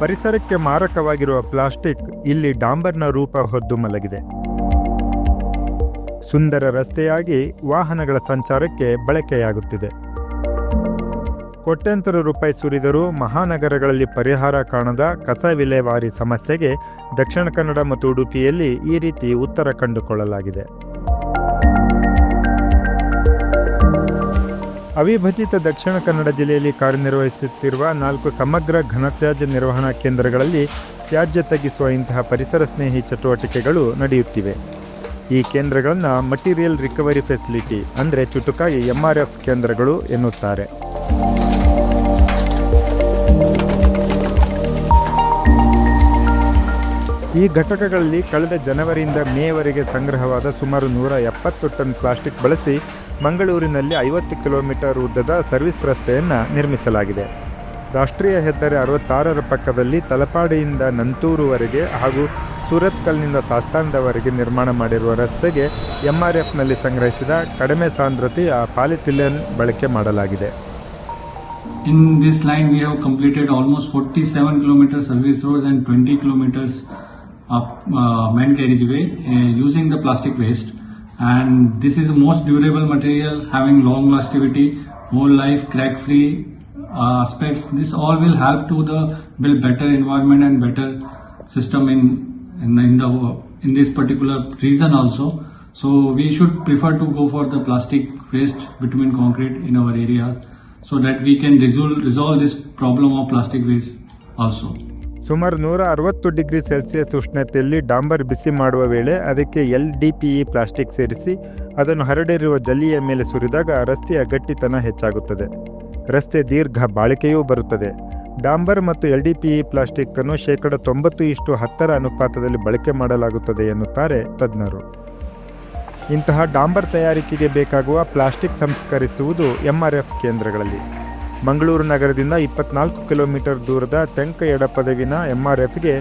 ಪರಿಸರಕ್ಕೆ ಮಾರಕವಾಗಿರುವ ಪ್ಲಾಸ್ಟಿಕ್ ಇಲ್ಲಿ ಡಾಂಬರ್ನ ರೂಪ ಹೊದ್ದು ಮಲಗಿದೆ. ಸುಂದರ ರಸ್ತೆಯಾಗಿ ವಾಹನಗಳ ಸಂಚಾರಕ್ಕೆ ಬಳಕೆಯಾಗುತ್ತಿದೆ. ಕೋಟ್ಯಂತರ ರೂಪಾಯಿ ಸುರಿದರೂ ಮಹಾನಗರಗಳಲ್ಲಿ ಪರಿಹಾರ ಕಾಣದ ಕಸ ವಿಲೇವಾರಿ ಸಮಸ್ಯೆಗೆ ದಕ್ಷಿಣ ಕನ್ನಡ ಮತ್ತು ಉಡುಪಿಯಲ್ಲಿ ಈ ರೀತಿ ಉತ್ತರ ಕಂಡುಕೊಳ್ಳಲಾಗಿದೆ. ಅವಿಭಜಿತ ದಕ್ಷಿಣ ಕನ್ನಡ ಜಿಲ್ಲೆಯಲ್ಲಿ ಕಾರ್ಯನಿರ್ವಹಿಸುತ್ತಿರುವ ನಾಲ್ಕು ಸಮಗ್ರ ಘನತ್ಯಾಜ್ಯ ನಿರ್ವಹಣಾ ಕೇಂದ್ರಗಳಲ್ಲಿ ತ್ಯಾಜ್ಯ ತಗ್ಗಿಸುವ ಇಂತಹ ಪರಿಸರ ಸ್ನೇಹಿ ಚಟುವಟಿಕೆಗಳು ನಡೆಯುತ್ತಿವೆ. ಈ ಕೇಂದ್ರಗಳನ್ನು ಮಟೀರಿಯಲ್ ರಿಕವರಿ ಫೆಸಿಲಿಟಿ ಅಂದರೆ ಚುಟುಕಾಗಿ ಎಫ್ ಕೇಂದ್ರಗಳು ಎನ್ನುತ್ತಾರೆ. ಈ ಘಟಕಗಳಲ್ಲಿ ಕಳೆದ ಜನವರಿಯಿಂದ ಮೇವರೆಗೆ ಸಂಗ್ರಹವಾದ ಸುಮಾರು ನೂರ ಎಪ್ಪತ್ತು ಟನ್ ಪ್ಲಾಸ್ಟಿಕ್ ಬಳಸಿ ಮಂಗಳೂರಿನಲ್ಲಿ ಐವತ್ತು ಕಿಲೋಮೀಟರ್ ಉದ್ದದ ಸರ್ವಿಸ್ ರಸ್ತೆಯನ್ನು ನಿರ್ಮಿಸಲಾಗಿದೆ ರಾಷ್ಟ್ರೀಯ ಹೆದ್ದಾರಿ ಅರವತ್ತಾರರ ಪಕ್ಕದಲ್ಲಿ ತಲಪಾಡಿಯಿಂದ ನಂತೂರುವರೆಗೆ ಹಾಗೂ ಸೂರತ್ಕಲ್ನಿಂದ ಸಾಸ್ತಾನದವರೆಗೆ ನಿರ್ಮಾಣ ಮಾಡಿರುವ ರಸ್ತೆಗೆ ಎಂಆರ್ಎಫ್ನಲ್ಲಿ ಸಂಗ್ರಹಿಸಿದ ಕಡಿಮೆ ಸಾಂದ್ರತೆಯ ಪಾಲಿಥಿಲಿಯನ್ ಬಳಕೆ ಮಾಡಲಾಗಿದೆ In this line, we have completed almost 47 kilometers service roads and 20 twenty kilometres main carriageway using the plastic waste. And this is the most durable material, having long lastivity, whole life, crack-free uh, aspects. This all will help to the build better environment and better system in in, in the in this particular region also. So we should prefer to go for the plastic waste between concrete in our area so that we can resolve, resolve this problem of plastic waste also. ಸುಮಾರು ನೂರ ಅರವತ್ತು degree Celsius ಉಷ್ಣತೆಯಲ್ಲಿ ಡಾಂಬರ್ ಬಿಸಿ ಮಾಡುವ ವೇಳೆ ಅದಕ್ಕೆ L D P E plastic ಸೇರಿಸಿ ಅದನ್ನು ಹರಡಿರುವ ಜಲ್ಲಿಯ ಮೇಲೆ ಸುರಿದಾಗ ರಸ್ತೆಯ ಗಟ್ಟಿತನ ಹೆಚ್ಚಾಗುತ್ತದೆ. ರಸ್ತೆ ದೀರ್ಘ ಬಾಳಿಕೆಯೂ ಬರುತ್ತದೆ. ಡಾಂಬರ್ ಮತ್ತು L D P E plastic ಅನ್ನು ಶೇಕಡ ತೊಂಬತ್ತು ಇಷ್ಟು ಹತ್ತರ ಅನುಪಾತದಲ್ಲಿ ಬಳಕೆ ಮಾಡಲಾಗುತ್ತದೆ ಎನ್ನುತ್ತಾರೆ ತಜ್ಞರು. ಇಂತಹ ಡಾಂಬರ್ ತಯಾರಿಕೆಗೆ ಬೇಕಾಗುವ ಪ್ಲಾಸ್ಟಿಕ್ ಸಂಸ್ಕರಿಸುವುದು ಎಂಆರ್ಎಫ್ ಕೇಂದ್ರಗಳಲ್ಲಿ. ಮಂಗಳೂರು ನಗರದಿಂದ ಇಪ್ಪತ್ನಾಲ್ಕು ಕಿಲೋಮೀಟರ್ ದೂರದ ತೆಂಕ ಎಡಪದವಿನ ಎಂಆರ್ಎಫ್ಗೆ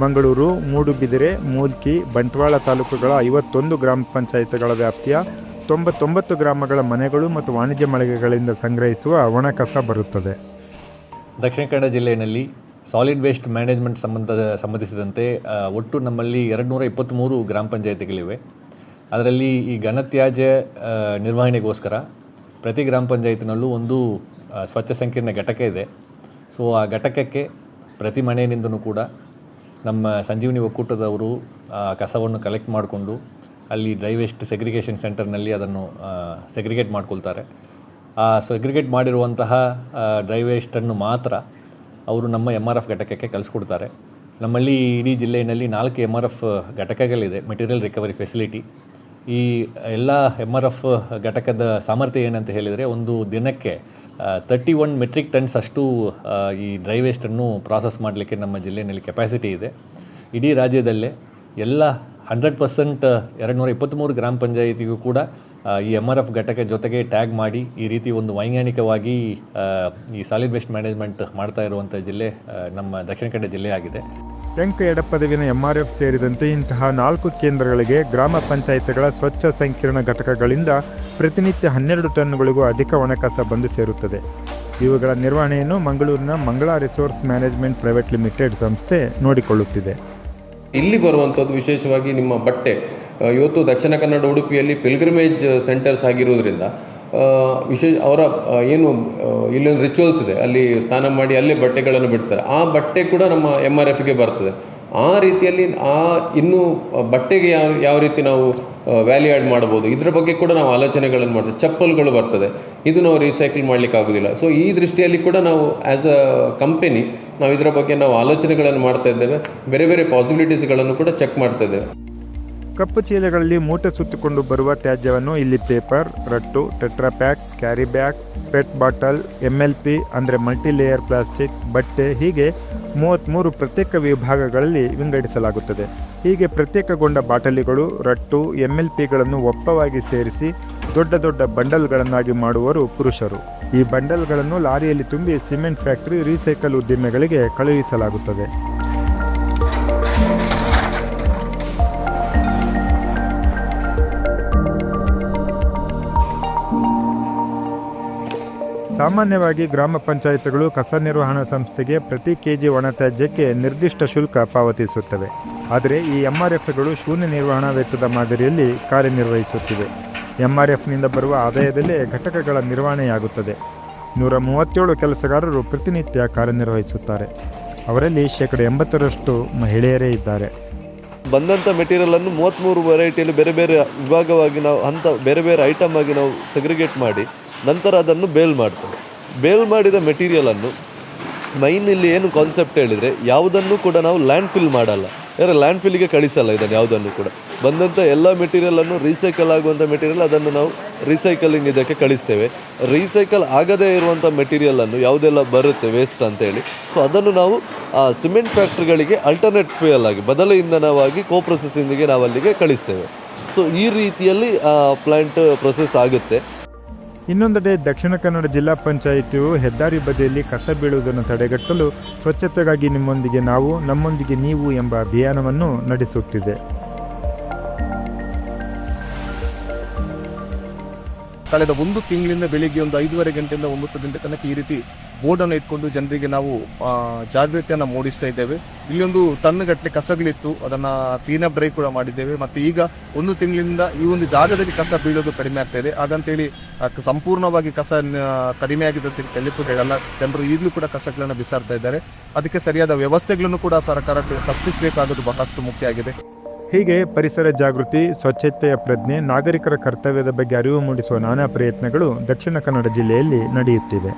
ಮಂಗಳೂರು, ಮೂಡುಬಿದಿರೆ, ಮೂಲ್ಕಿ, ಬಂಟ್ವಾಳ ತಾಲೂಕುಗಳ ಐವತ್ತೊಂದು ಗ್ರಾಮ ಪಂಚಾಯತ್ಗಳ ವ್ಯಾಪ್ತಿಯ ತೊಂಬತ್ತೊಂಬತ್ತು ಗ್ರಾಮಗಳ ಮನೆಗಳು ಮತ್ತು ವಾಣಿಜ್ಯ ಮಳಿಗೆಗಳಿಂದ ಸಂಗ್ರಹಿಸುವ ಒಣ ಕಸ ಬರುತ್ತದೆ. ದಕ್ಷಿಣ ಕನ್ನಡ ಜಿಲ್ಲೆಯಲ್ಲಿ ಸಾಲಿಡ್ ವೇಸ್ಟ್ ಮ್ಯಾನೇಜ್ಮೆಂಟ್ ಸಂಬಂಧ ಸಂಬಂಧಿಸಿದಂತೆ ಒಟ್ಟು ನಮ್ಮಲ್ಲಿ ಎರಡು ನೂರ ಇಪ್ಪತ್ತ್ಮೂರು ಗ್ರಾಮ ಪಂಚಾಯತಿಗಳಿವೆ. ಅದರಲ್ಲಿ ಈ ಘನತ್ಯಾಜ್ಯ ನಿರ್ವಹಣೆಗೋಸ್ಕರ ಪ್ರತಿ ಗ್ರಾಮ ಪಂಚಾಯತ್ನಲ್ಲೂ ಒಂದು ಸ್ವಚ್ಛ ಸಂಕೀರ್ಣ ಘಟಕ ಇದೆ. ಸೊ ಆ ಘಟಕಕ್ಕೆ ಪ್ರತಿ ಮನೆಯಿಂದನೂ ಕೂಡ ನಮ್ಮ ಸಂಜೀವಿನಿ ಒಕ್ಕೂಟದವರು ಕಸವನ್ನು ಕಲೆಕ್ಟ್ ಮಾಡಿಕೊಂಡು ಅಲ್ಲಿ ಡ್ರೈ ವೇಸ್ಟ್ ಸೆಗ್ರಿಗೇಷನ್ ಸೆಂಟರ್ನಲ್ಲಿ ಅದನ್ನು ಸೆಗ್ರಿಗೇಟ್ ಮಾಡ್ಕೊಳ್ತಾರೆ. ಆ ಸೆಗ್ರಿಗೇಟ್ ಮಾಡಿರುವಂತಹ ಡ್ರೈ ವೇಸ್ಟನ್ನು ಮಾತ್ರ ಅವರು ನಮ್ಮ ಎಂ ಆರ್ ಎಫ್ ಘಟಕಕ್ಕೆ ಕಳಿಸ್ಕೊಡ್ತಾರೆ. ನಮ್ಮಲ್ಲಿ ಇಡೀ ಜಿಲ್ಲೆಯಲ್ಲಿ ನಾಲ್ಕು ಎಂ ಆರ್ ಎಫ್ ಘಟಕಗಳಿದೆ ಮೆಟೀರಿಯಲ್ ರಿಕವರಿ ಫೆಸಿಲಿಟಿ ಈ ಎಲ್ಲ ಎಂ ಆರ್ ಎಫ್ ಘಟಕದ ಸಾಮರ್ಥ್ಯ ಏನಂತ ಹೇಳಿದರೆ, ಒಂದು ದಿನಕ್ಕೆ ತರ್ಟಿ ಒನ್ ಮೆಟ್ರಿಕ್ ಟನ್ಸ್ ಅಷ್ಟು ಈ ಡ್ರೈ ವೇಸ್ಟನ್ನು ಪ್ರಾಸೆಸ್ ಮಾಡಲಿಕ್ಕೆ ನಮ್ಮ ಜಿಲ್ಲೆಯಲ್ಲಿ ಕೆಪಾಸಿಟಿ ಇದೆ. ಇಡೀ ರಾಜ್ಯದಲ್ಲೇ ಎಲ್ಲ ಹಂಡ್ರೆಡ್ ಪರ್ಸೆಂಟ್ ಎರಡು ನೂರ ಇಪ್ಪತ್ತ್ಮೂರು ಗ್ರಾಮ ಪಂಚಾಯಿತಿಗೂ ಕೂಡ ಈ ಎಂ ಆರ್ ಎಫ್ ಘಟಕ ಜೊತೆಗೆ ಟ್ಯಾಗ್ ಮಾಡಿ ಈ ರೀತಿ ಒಂದು ವೈಜ್ಞಾನಿಕವಾಗಿ ಈ ಸಾಲಿಡ್ ವೇಸ್ಟ್ ಮ್ಯಾನೇಜ್ಮೆಂಟ್ ಮಾಡ್ತಾ ಇರುವಂಥ ಜಿಲ್ಲೆ ನಮ್ಮ ದಕ್ಷಿಣ ಕನ್ನಡ ಜಿಲ್ಲೆಯಾಗಿದೆ ತೆಂಕ ಎಡಪದವಿನ ಎಫ್ ಸೇರಿದಂತೆ ಇಂತಹ ನಾಲ್ಕು ಕೇಂದ್ರಗಳಿಗೆ ಗ್ರಾಮ ಪಂಚಾಯತ್ಗಳ ಸ್ವಚ್ಛ ಸಂಕೀರ್ಣ ಘಟಕಗಳಿಂದ ಪ್ರತಿನಿತ್ಯ ಹನ್ನೆರಡು ಟನ್ಗಳಿಗೂ ಅಧಿಕ ಒಣಕಸ ಬಂದು ಸೇರುತ್ತದೆ. ಇವುಗಳ ನಿರ್ವಹಣೆಯನ್ನು ಮಂಗಳೂರಿನ ಮಂಗಳ ರಿಸೋರ್ಸ್ ಮ್ಯಾನೇಜ್ಮೆಂಟ್ ಪ್ರೈವೇಟ್ ಲಿಮಿಟೆಡ್ ಸಂಸ್ಥೆ ನೋಡಿಕೊಳ್ಳುತ್ತಿದೆ. ಇಲ್ಲಿ ಬರುವಂಥದ್ದು ವಿಶೇಷವಾಗಿ ನಿಮ್ಮ ಬಟ್ಟೆ. ಇವತ್ತು ದಕ್ಷಿಣ ಕನ್ನಡ ಉಡುಪಿಯಲ್ಲಿ ಪಿಲ್ಗ್ರಿಮೇಜ್ ಸೆಂಟರ್ಸ್ ಆಗಿರೋದ್ರಿಂದ ವಿಶೇಷ ಅವರ ಏನು ಇಲ್ಲೊಂದು ರಿಚುವಲ್ಸ್ ಇದೆ. ಅಲ್ಲಿ ಸ್ನಾನ ಮಾಡಿ ಅಲ್ಲೇ ಬಟ್ಟೆಗಳನ್ನು ಬಿಡ್ತಾರೆ. ಆ ಬಟ್ಟೆ ಕೂಡ ನಮ್ಮ ಎಂ ಆರ್ ಎಫ್ಗೆ ಬರ್ತದೆ. ಆ ರೀತಿಯಲ್ಲಿ, ಆ, ಇನ್ನೂ ಬಟ್ಟೆಗೆ ಯಾವ ಯಾವ ರೀತಿ ನಾವು ವ್ಯಾಲ್ಯೂ ಆ್ಯಡ್ ಮಾಡ್ಬೋದು ಇದರ ಬಗ್ಗೆ ಕೂಡ ನಾವು ಆಲೋಚನೆಗಳನ್ನು ಮಾಡ್ತೀವಿ. ಚಪ್ಪಲ್ಗಳು ಬರ್ತದೆ. ಇದು ನಾವು ರೀಸೈಕಲ್ ಮಾಡಲಿಕ್ಕೆ ಆಗೋದಿಲ್ಲ ಸೊ ಈ ದೃಷ್ಟಿಯಲ್ಲಿ ಕೂಡ ನಾವು ಆ್ಯಸ್ ಅ ಕಂಪೆನಿ ನಾವು ಇದರ ಬಗ್ಗೆ ನಾವು ಆಲೋಚನೆಗಳನ್ನು ಮಾಡ್ತಾ ಇದ್ದೇವೆ. ಬೇರೆ ಬೇರೆ ಪಾಸಿಬಿಲಿಟೀಸ್ಗಳನ್ನು ಕೂಡ ಚೆಕ್ ಮಾಡ್ತಾ ಇದ್ದೇವೆ. ಕಪ್ಪು ಚೀಲಗಳಲ್ಲಿ ಮೂಟೆ ಸುತ್ತಿಕೊಂಡು ಬರುವ ತ್ಯಾಜ್ಯವನ್ನು ಇಲ್ಲಿ paper, ರಟ್ಟು, Tetra Pak, carry bag, PET bottle M L P ಅಂದರೆ ಮಲ್ಟಿಲೇಯರ್ ಪ್ಲಾಸ್ಟಿಕ್, ಬಟ್ಟೆ ಹೀಗೆ ಮೂವತ್ತ್ಮೂರು ಪ್ರತ್ಯೇಕ ವಿಭಾಗಗಳಲ್ಲಿ ವಿಂಗಡಿಸಲಾಗುತ್ತದೆ. ಹೀಗೆ ಪ್ರತ್ಯೇಕಗೊಂಡ ಬಾಟಲಿಗಳು, ರಟ್ಟು ಎಂ ಎಲ್ ಪಿಗಳನ್ನು ಒಪ್ಪವಾಗಿ ಸೇರಿಸಿ ದೊಡ್ಡ ದೊಡ್ಡ ಬಂಡಲ್ಗಳನ್ನಾಗಿ ಮಾಡುವರು ಪುರುಷರು. ಈ ಬಂಡಲ್ಗಳನ್ನು ಲಾರಿಯಲ್ಲಿ ತುಂಬಿ ಸಿಮೆಂಟ್ ಫ್ಯಾಕ್ಟರಿ ರೀಸೈಕಲ್ ಉದ್ದಿಮೆಗಳಿಗೆ ಕಳುಹಿಸಲಾಗುತ್ತದೆ. ಸಾಮಾನ್ಯವಾಗಿ ಗ್ರಾಮ ಪಂಚಾಯತ್ಗಳು ಕಸ ನಿರ್ವಹಣಾ ಸಂಸ್ಥೆಗೆ ಪ್ರತಿ ಕೆಜಿ ಒಣತ್ಯಾಜ್ಯಕ್ಕೆ ನಿರ್ದಿಷ್ಟ ಶುಲ್ಕ ಪಾವತಿಸುತ್ತವೆ. ಆದರೆ ಈ ಎಂಆರ್ಎಫ್ಗಳು ಶೂನ್ಯ ನಿರ್ವಹಣಾ ವೆಚ್ಚದ ಮಾದರಿಯಲ್ಲಿ ಕಾರ್ಯನಿರ್ವಹಿಸುತ್ತಿವೆ. ಎಂಆರ್ಎಫ್ನಿಂದ ಬರುವ ಆದಾಯದಲ್ಲೇ ಘಟಕಗಳ ನಿರ್ವಹಣೆಯಾಗುತ್ತದೆ. ನೂರ ಮೂವತ್ತೇಳು ಕೆಲಸಗಾರರು ಪ್ರತಿನಿತ್ಯ ಕಾರ್ಯನಿರ್ವಹಿಸುತ್ತಾರೆ. ಅವರಲ್ಲಿ ಶೇಕಡ ಎಂಬತ್ತರಷ್ಟು ಮಹಿಳೆಯರೇ ಇದ್ದಾರೆ. ಬಂದಂಥ ಮೆಟೀರಿಯಲನ್ನು ಮೂವತ್ತ್ಮೂರು ವೆರೈಟಿಯಲ್ಲಿ ಬೇರೆ ಬೇರೆ ವಿಭಾಗವಾಗಿ ನಾವು ಹಂತ ಬೇರೆ ಬೇರೆ ಐಟಮ್ ಆಗಿ ನಾವು ಸೆಗ್ರಿಗೇಟ್ ಮಾಡಿ ನಂತರ ಅದನ್ನು ಬೇಲ್ ಮಾಡ್ತಾರೆ. ಬೇಲ್ ಮಾಡಿದ ಮೆಟೀರಿಯಲನ್ನು ಮೈನಲ್ಲಿ ಏನು ಕಾನ್ಸೆಪ್ಟ್ ಹೇಳಿದರೆ ಯಾವುದನ್ನು ಕೂಡ ನಾವು ಲ್ಯಾಂಡ್ ಫಿಲ್ ಮಾಡಲ್ಲ. ಯಾರು ಲ್ಯಾಂಡ್ ಫಿಲ್ಗೆ ಕಳಿಸಲ್ಲ ಇದನ್ನು ಯಾವುದನ್ನು ಕೂಡ. ಬಂದಂಥ ಎಲ್ಲ ಮೆಟೀರಿಯಲನ್ನು ರೀಸೈಕಲ್ ಆಗುವಂಥ ಮೆಟೀರಿಯಲ್ ಅದನ್ನು ನಾವು ರೀಸೈಕಲಿಂಗ್ ಇದಕ್ಕೆ ಕಳಿಸ್ತೇವೆ. ರೀಸೈಕಲ್ ಆಗದೇ ಇರುವಂಥ ಮೆಟೀರಿಯಲನ್ನು ಯಾವುದೆಲ್ಲ ಬರುತ್ತೆ ವೇಸ್ಟ್ ಅಂತೇಳಿ ಸೊ ಅದನ್ನು ನಾವು, ಆ ಸಿಮೆಂಟ್ ಫ್ಯಾಕ್ಟ್ರಿಗಳಿಗೆ ಅಲ್ಟರ್ನೇಟ್ ಫ್ಯೂಯಲ್ ಆಗಿ, ಬದಲ ಇಂಧನವಾಗಿ ಕೋ ಪ್ರೊಸೆಸಿಂಗಿಗೆ ನಾವು ಅಲ್ಲಿಗೆ ಕಳಿಸ್ತೇವೆ. ಸೊ ಈ ರೀತಿಯಲ್ಲಿ ಪ್ಲ್ಯಾಂಟ್ ಪ್ರೊಸೆಸ್ ಆಗುತ್ತೆ. ಇನ್ನೊಂದೆಡೆ ದಕ್ಷಿಣ ಕನ್ನಡ ಜಿಲ್ಲಾ ಪಂಚಾಯಿತಿಯು ಹೆದ್ದಾರಿ ಬದಿಯಲ್ಲಿ ಕಸ ಬೀಳುವುದನ್ನು ತಡೆಗಟ್ಟಲು ಸ್ವಚ್ಛತೆಗಾಗಿ ನಿಮ್ಮೊಂದಿಗೆ ನಾವು, ನಮ್ಮೊಂದಿಗೆ ನೀವು ಎಂಬ ಅಭಿಯಾನವನ್ನು ನಡೆಸುತ್ತಿದೆ. ಕಳೆದ ಒಂದು ತಿಂಗಳಿಂದ ಬೆಳಿಗ್ಗೆ ಒಂದು ಐದೂವರೆ ಗಂಟೆಯಿಂದ ಒಂಬತ್ತು ಗಂಟೆ ತನಕ ಈ ರೀತಿ ಬೋರ್ಡನ್ನು ಇಟ್ಕೊಂಡು ಜನರಿಗೆ ನಾವು ಜಾಗೃತಿಯನ್ನು ಮೂಡಿಸ್ತಾ ಇದ್ದೇವೆ. ಇಲ್ಲೊಂದು ಟನ್ಗಟ್ಟಲೆ ಕಸಗಳಿತ್ತು. ಅದನ್ನ ಕ್ಲೀನಪ್ ಡ್ರೈವ್ ಕೂಡ ಮಾಡಿದ್ದೇವೆ. ಮತ್ತೆ ಈಗ ಒಂದು ತಿಂಗಳಿಂದ ಈ ಒಂದು ಜಾಗದಲ್ಲಿ ಕಸ ಬೀಳೋದು ಕಡಿಮೆ ಆಗ್ತಾ ಇದೆ. ಹಾಗಂತೇಳಿ ಸಂಪೂರ್ಣವಾಗಿ ಕಸ ಕಡಿಮೆ ಆಗಿದೆ ಅಂತ ಎಲ್ಲಿಗೂ ಹೇಳಲ್ಲ. ಜನರು ಈಗಲೂ ಕೂಡ ಕಸಗಳನ್ನು ಬಿಸಾಡ್ತಾ ಇದ್ದಾರೆ. ಅದಕ್ಕೆ ಸರಿಯಾದ ವ್ಯವಸ್ಥೆಗಳನ್ನು ಕೂಡ ಸರ್ಕಾರ ತಪ್ಪಿಸಬೇಕಾಗೋದು ಬಹಳಷ್ಟು ಮುಖ್ಯ ಆಗಿದೆ. ಹೀಗೆ ಪರಿಸರ ಜಾಗೃತಿ, ಸ್ವಚ್ಛತೆಯ ಪ್ರಜ್ಞೆ, ನಾಗರಿಕರ ಕರ್ತವ್ಯದ ಬಗ್ಗೆ ಅರಿವು ಮೂಡಿಸುವ ನಾನಾ ಪ್ರಯತ್ನಗಳು ದಕ್ಷಿಣ ಕನ್ನಡ ಜಿಲ್ಲೆಯಲ್ಲಿ ನಡೆಯುತ್ತಿವೆ.